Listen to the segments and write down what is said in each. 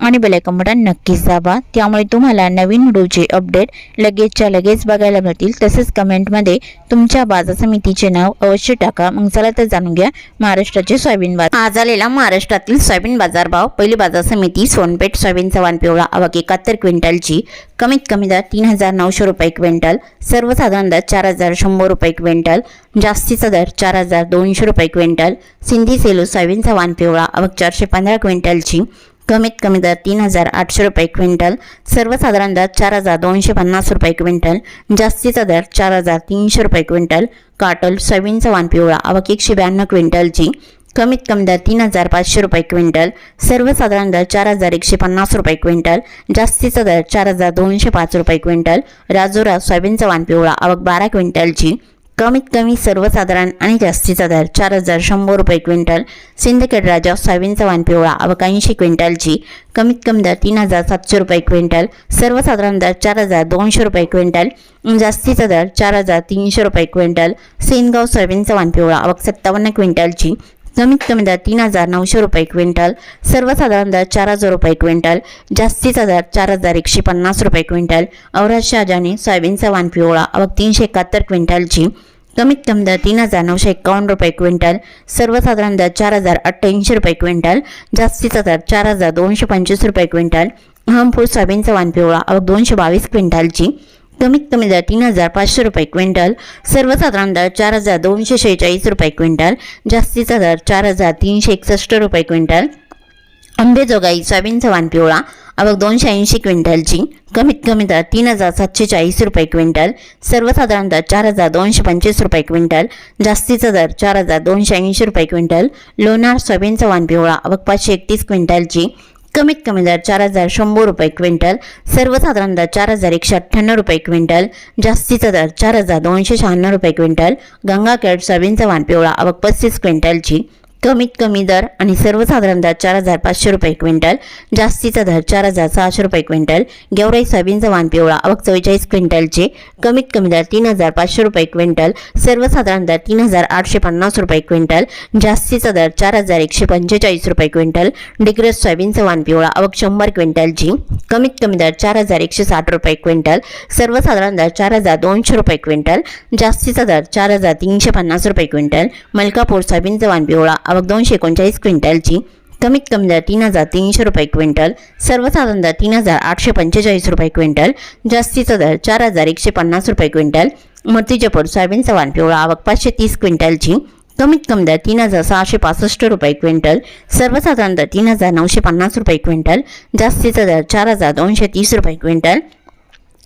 आणि bell icon button नक्कीच दाबा. त्यामुळे तुम्हाला नवीन व्हिडिओचे अपडेट लगेचच्या लगेच बघायला मिळतील. तसेच कमेंटमध्ये तुमच्या बाजार समितीचे नाव अवश्य टाका. मग चला तर जाणून घ्या महाराष्ट्राचे सोयाबीन बाजार. आज आलेला महाराष्ट्रातील सोयाबीन बाजार भाव. पहिली बाजार समिती सोनपेठ सोयाबीन चव्हाण पिवळा आवक एकाहत्तर क्विंटलची. कमीत कमी दर तीन हजार नऊशे रुपये क्विंटल. सर्वसाधारण दर चार हजार शंभर रुपये क्विंटल. जास्तीचा दर चार हजार दोनशे रुपये क्विंटल. सिंधी सेलू सोयाबीन चव्हाण पिवळा आवक चारशे पंधरा क्विंटलची. कमीत कमी दर तीन हजार आठशे रुपये क्विंटल सर्वसाधारण दर चार हजार दोनशे पन्नास रुपये क्विंटल जास्तीचा दर चार हजार तीनशे रुपये क्विंटल काटल सोयाबीनचा चव्हाण पिवळा आवक एकशे ब्याण्णव क्विंटलची कमीत कमी दर तीन हजार पाचशे रुपये क्विंटल सर्वसाधारण दर चार हजार एकशे पन्नास रुपये क्विंटल जास्तीचा दर चार हजार दोनशे पाच रुपये क्विंटल राजुरा सोयाबीन चव्हाण पिवळा आवक बारा क्विंटलची कमीत कमी सर्वसाधारण आणि जास्तीचा दर चार हजार शंभर रुपये क्विंटल सिंदखेड राजा सोयाबीन चव्हाण पिवळा आवक ऐंशी क्विंटलची कमीत कमी दर तीन हजार सातशे रुपये क्विंटल सर्वसाधारण दर चार हजार दोनशे रुपये क्विंटल जास्तीचा दर चार हजार तीनशे रुपये क्विंटल सेनगाव सोयाबीन चव्हाण पिवळा आवक सत्तावन्न क्विंटलची कमीत कमी दर तीन हजार नऊशे रुपये क्विंटल सर्वसाधारण दर चार हजार रुपये क्विंटल जास्तीचा दर चार हजार एकशे पन्नास रुपये क्विंटल औरत शहाजाने सोयाबीनचा चव्हाण पिवळा अवघ तीनशे एकाहत्तर क्विंटलची. कमीत कमी दर तीन हजार नऊशे एकावन्न रुपये क्विंटल सर्वसाधारण दर चार हजार अठ्ठ्याऐंशी रुपये क्विंटल जास्तीचा दर चार हजार दोनशे पंचवीस रुपये क्विंटल अहमपूर सोयाबीनचा चव्हाण पिवळा अवघ दोनशे बावीस क्विंटलची. कमीत कमी दर तीन हजार पाचशे रुपये क्विंटल सर्वसाधारण दर चार हजार दोनशे शेहेचाळीस रुपये क्विंटल जास्तीचा दर चार हजार तीनशे एकसष्ट रुपये क्विंटल. आंबेजोगाई सोयाबीनचा वाण पिवळा आवक दोनशे ऐंशी क्विंटलची कमीत कमी दर तीन हजार सातशे चाळीस रुपये क्विंटल सर्वसाधारण दर चार हजार दोनशे पंचवीस रुपये क्विंटल जास्तीचा दर चार हजार दोनशे ऐंशी रुपये क्विंटल. लोणार सोयाबीनचा वाण पिवळा आवक पाचशे एकतीस क्विंटलची कमीत कमी दर चार हजार शंभर रुपये क्विंटल सर्वसाधारण दर चार हजार एकशे अठ्ठ्याण्णव रुपये क्विंटल जास्तीचा दर चार हजार दोनशे शहाण्णव रुपये क्विंटल गंगाखेड सोयाबीनचा वाण पिवळा आवक पस्तीस क्विंटलची कमीत कमी दर आणि सर्वसाधारण दर चार हजार पाचशे रुपये क्विंटल जास्तीचा दर चार हजार सहाशे रुपये क्विंटल गेवराई सोयाबीनचा चव्हाण पिवळा अवक चव्वेचाळीस क्विंटलचे कमीत कमी दर तीन हजार पाचशे रुपये क्विंटल सर्वसाधारण दर तीन हजार आठशे पन्नास रुपये क्विंटल जास्तीचा दर चार हजार एकशे पंचेचाळीस रुपये क्विंटल डिग्रस सोयाबीनचा चव्हाण पिवळा अवक शंभर क्विंटलची कमीत कमी दर चार हजार एकशे साठ रुपये क्विंटल सर्वसाधारण दर चार हजार दोनशे रुपये क्विंटल जास्तीचा दर चार हजार तीनशे पन्नास रुपये क्विंटल मलकापूर सोयाबीनचा चव्हाण पिवळा आवक दोनशे एकोणचाळीस क्विंटलची कमीत कमी दर तीन हजार तीनशे रुपये क्विंटल सर्वसाधारण दर तीन हजार आठशे पंचेचाळीस रुपये क्विंटल जास्तीचा दर चार हजार एकशे पन्नास रुपये क्विंटल मूर्तीजपूर सोयाबीनचा वाण पिवळा आवक पाचशे तीस क्विंटलची कमीत कमी दर तीन हजार सहाशे पासष्ट रुपये क्विंटल सर्वसाधारण दर तीन हजार नऊशे पन्नास रुपये क्विंटल जास्तीचा दर चार हजार दोनशे तीस रुपये क्विंटल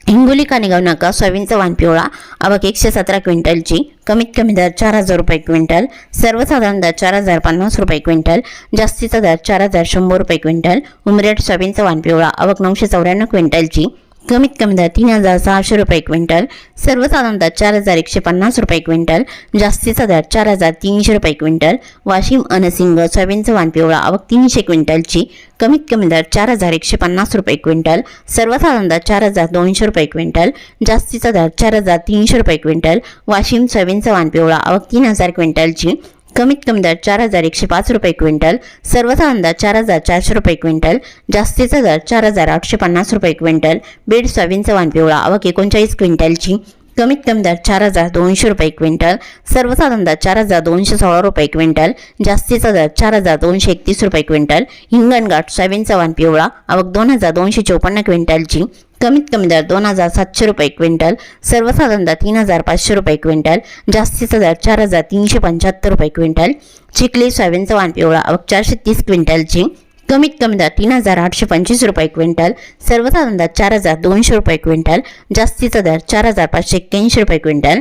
हिंगोली कानेगाव नाका सोयाबीनचा चव्हाण पिवळा आवक एकशे सतरा क्विंटलची कमीत कमी दर चार हजार रुपये क्विंटल सर्वसाधारण दर चार हजार पन्नास रुपये क्विंटल जास्तीचा दर चार हजार शंभर रुपये क्विंटल उमरेड सोयाबीनचा चव्हाण पिवळा आवक नऊशे चौऱ्याण्णव क्विंटलची कमीत कमी दर तीन हजार सहाशे रुपये क्विंटल सर्वसाधारण दर चार हजार एकशे पन्नास रुपये क्विंटल जास्तीचा दर चार हजार तीनशे रुपये क्विंटल वाशिम अनसिंग सोयाबीनचं वाण पिवळा आवक तीनशे क्विंटलची कमीत कमी दर चार हजार एकशे पन्नास रुपये क्विंटल सर्वसाधारण दर चार हजार दोनशे रुपये क्विंटल जास्तीचा दर चार हजार तीनशे रुपये क्विंटल वाशिम सोयाबीनचं वाण पिवळा आवक तीन हजार क्विंटलची कमीत कमी दर चार हजार एकशे पाच रुपये क्विंटल सर्वचा अंदाज चार हजार चारशे रुपये क्विंटल जास्तीचा दर चार हजार आठशे पन्नास रुपये क्विंटल बीड सोयाबीन चव्हाण पिवळा आवक एकोणचाळीस क्विंटलची कमीत कमी दर चार हजार दोनशे रुपये क्विंटल सर्वसाधारण दर चार हजार दोनशे सोळा रुपये क्विंटल जास्तीचा दर चार हजार दोनशे एकतीस रुपये क्विंटल हिंगणघाट सोयाबीन चव्हाण पिवळा आवक दोन हजार दोनशे चौपन्न क्विंटलची कमीत कमी दर दोन हजार सातशे रुपये क्विंटल सर्वसाधारण दर तीन हजार पाचशे रुपये क्विंटल जास्तीचा दर चार हजार तीनशे पंच्याहत्तर रुपये क्विंटल चिखली सोयाबीन वाण पिवळा आवक चारशे तीस क्विंटलची कमीत कमी दर तीन हजार आठशे पंचवीस रुपये क्विंटल सर्वसाधारण दर चार हजार दोनशे रुपये क्विंटल जास्तीचा दर चार हजार पाचशे एक्क्याऐंशी रुपये क्विंटल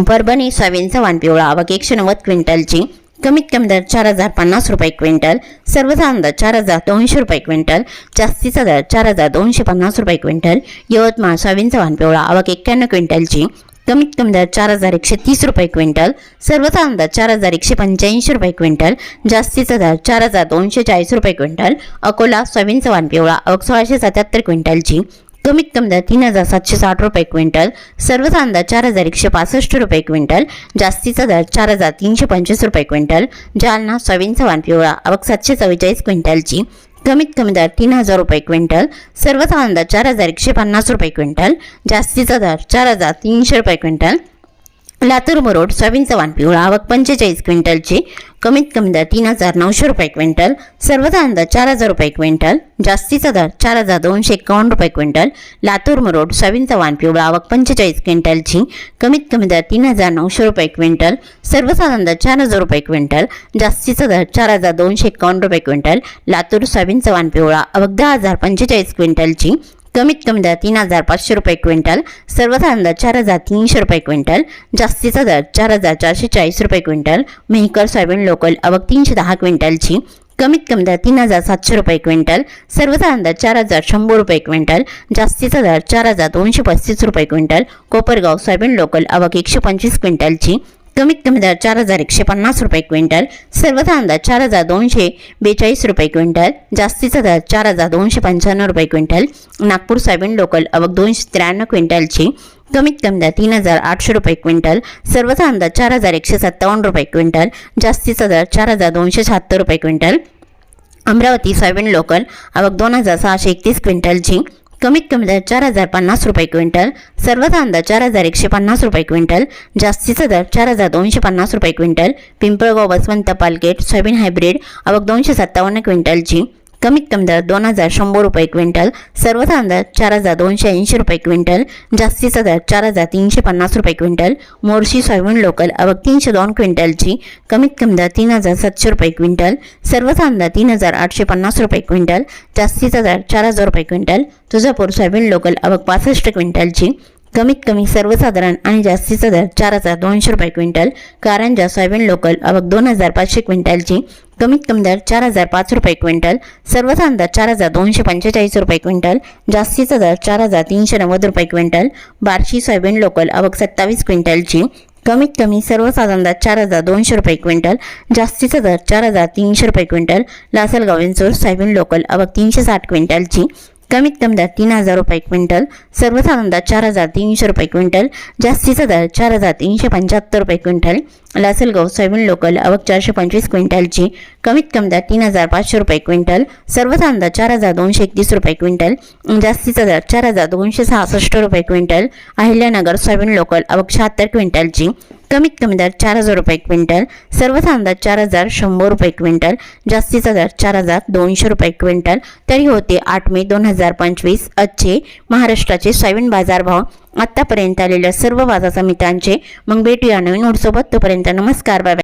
परभणी सोयाबीनचा वाण पिवळा आवक एकशे नव्वद क्विंटलची कमीत कमी दर चार हजार पन्नास रुपये क्विंटल सर्वसाधारण दर चार हजार दोनशे रुपये क्विंटल जास्तीचा दर चार हजार दोनशे पन्नास रुपये क्विंटल यवतमाळ सोयाबीनचा वाहन पिवळा आवक एक्क्याण्णव क्विंटलची कमीत कमी दर चार हजार एकशे तीस रुपये क्विंटल सर्वसाधारण दर चार हजार एकशे पंच्याऐंशी रुपये क्विंटल जास्तीचा दर चार हजार दोनशे चाळीस रुपये क्विंटल अकोला सोयाबीनचा वाहन पिवळा आवक सोळाशे सत्याहत्तर क्विंटलची कमीत कमी दर तीन हजार सातशे साठ रुपये क्विंटल सर्वसाधारण दर चार हजार एकशे पासष्ट रुपये क्विंटल जास्तीचा दर चार हजार तीनशे पंचवीस रुपये क्विंटल जालना सोयाबीनचा वाण पिवळा आवक सातशे चव्वेचाळीस क्विंटलची कमीत कमी दर तीन हजार रुपये क्विंटल सर्वसाधारण दर चार हजार एकशे पन्नास रुपये क्विंटल जास्तीचा दर चार हजार तीनशे रुपये क्विंटल लातूर मरोड सोयाबीनचा वाण पिवळा आवक पंचेचाळीस क्विंटलची कमीत कमी दर तीन हजार नऊशे रुपये क्विंटल सर्वसाधारण दर चार हजार रुपये क्विंटल जास्तीचा दर चार हजार दोनशे एकावन्न रुपये क्विंटल लातूर मरोड सोयाबीनचा वाण पिवळा आवक पंचेचाळीस क्विंटलची कमीत कमी दर तीन हजार नऊशे रुपये क्विंटल सर्वसाधारण दर चार हजार रुपये क्विंटल जास्तीचा दर चार हजार दोनशे एकावन्न रुपये क्विंटल लातूर सोयाबीनचा वाण पिवळा आवक दहा हजार पंचेचाळीस क्विंटलची कमीत कमी दर तीन हजार पाचशे रुपये क्विंटल सर्वसाधारण दर चार हजार तीनशे रुपये क्विंटल जास्तीचा दर चार हजार चारशे चाळीस रुपये क्विंटल मेहकर सोयाबीन लोकल आवक तीनशे दहा क्विंटलची कमीत कमी दर तीन हजार सातशे रुपये क्विंटल सर्वसाधारण दर चार हजार शंभर रुपये क्विंटल जास्तीचा दर चार हजार दोनशे पस्तीस रुपये क्विंटल कोपरगाव सोयाबीन लोकल आवक एकशे पंचवीस क्विंटलची कमीत कमी दर चार हजार एकशे पन्नास रुपये क्विंटल सर्वसाधारण दर चार हजार दोनशे बेचाळीस रुपये क्विंटल जास्तीचा दर चार हजार दोनशे पंच्याण्णव रुपये क्विंटल नागपूर सोयाबीन लोकल आवक दोनशे त्र्याण्णव क्विंटलची कमीत कमी दर तीन हजार आठशे रुपये क्विंटल सर्वचा अंदाज चार हजार एकशे सत्तावन्न रुपये क्विंटल जास्तीचा दर चार हजार दोनशे शहात्तर रुपये क्विंटल अमरावती सोयाबीन लोकल आवक दोन हजार सहाशे एकतीस क्विंटलची कमीत कमी दर चार हजार पन्नास रुपये क्विंटल सर्वसाधारण दर चार हजार एकशे पन्नास रुपये क्विंटल जास्तीचा दर चार हजार दोनशे पन्नास रुपये क्विंटल पिंपळगाव बसवंत पालगेट सोयाबीन हायब्रिड अवघ दोनशे सत्तावन्न क्विंटलची कमीत कमी दर दोन हजार शंभर रुपये क्विंटल सर्वसाधारण दर चार हजार दोनशे ऐंशी रुपये क्विंटल जास्तीचा दर चार हजार तीनशे पन्नास रुपये क्विंटल मोर्शी सोयाबीन लोकल अवक तीनशे दोन क्विंटलची कमीत कमी दर तीन हजार सातशे रुपये क्विंटल सर्वसाधारण दर तीन हजार आठशे पन्नास रुपये क्विंटल जास्तीचा दर चार हजार रुपये क्विंटल तुळजापूर सोयाबीन लोकल आवक पासष्ट क्विंटलची कमीत कमी सर्वसाधारण आणि जास्तीत दर चार हजार दोनशे रुपये क्विंटल कारंजा सोयाबीन लोकल आवक दोन हजार पाचशे क्विंटलची कमीत कमी दर चार हजार पाच रुपये क्विंटल सर्वसाधारण दर चार हजार दोनशे पंचेचाळीस रुपये क्विंटल जास्तीचा दर चार हजार तीनशे नव्वद रुपये क्विंटल बार्शी सोयाबीन लोकल आवक सत्तावीस क्विंटलची कमीत कमी सर्वसाधारण दर चार हजार दोनशे रुपये क्विंटल जास्तीचा दर चार हजार तीनशे रुपये quintal Lasalgaon Vinchur soybean local अवघ तीनशे साठ क्विंटलची कमीत कमी दर तीन हजार रुपये क्विंटल. सर्वसाधारण दर चार हजार तीनशे रुपये क्विंटल. जास्तीचा दर चार हजार तीनशे पंच्याहत्तर रुपये क्विंटल. लासलगाव सोयाबीन लोकल आवक चारशे पंचवीस क्विंटलची. कमीत कमी दर तीन हजार पाचशे रुपये क्विंटल. सर्वसाधारण दर चार हजार दोनशे एकतीस रुपये क्विंटल. जास्तीचा दर चार हजार दोनशे सहासष्ट रुपये क्विंटल. अहिल्यानगर सोयाबीन लोकल आवक शहात्तर क्विंटलची. कमीत कमी दर चार हजार रुपये क्विंटल सर्वसाधारण दर चार हजार शंभर रुपये क्विंटल जास्तीचा दर चार हजार दोनशे रुपये क्विंटल. तरी होते आठ मे दोन हजार पंचवीस आजचे महाराष्ट्राचे सोयाबीन बाजारभाव आत्तापर्यंत आलेल्या सर्व बाजार समित्यांचे मग भेटूया नवीन नोटसोबत तोपर्यंत नमस्कार बाय.